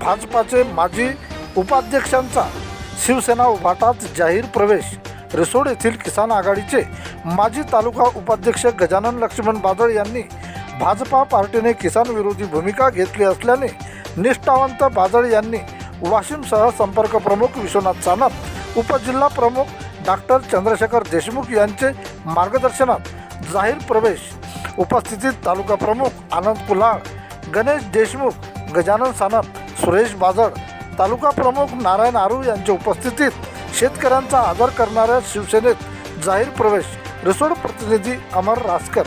भाजपाचे माजी उपाध्यक्षांचा शिवसेना उभाटात जाहीर प्रवेश. रिसोड येथील किसान आघाडीचे माजी तालुका उपाध्यक्ष गजानन लक्ष्मण बादळ यांनी भाजपा पार्टीने किसान विरोधी भूमिका घेतली असल्याने निष्ठावंत बादळ यांनी वाशिमसह संपर्क प्रमुख विश्वनाथ सानप उपजिल्हा प्रमुख डॉक्टर चंद्रशेखर देशमुख यांचे मार्गदर्शनात जाहीर प्रवेश. उपस्थितीत तालुका प्रमुख आनंद कुलाळ गणेश देशमुख गजानन सानप सुरेश बाजड तालुका प्रमुख नारायण आरू यांच्या उपस्थितीत शेतकऱ्यांचा आदर करणाऱ्या शिवसेनेत जाहीर प्रवेश. रिसोड प्रतिनिधी अमर रासकर.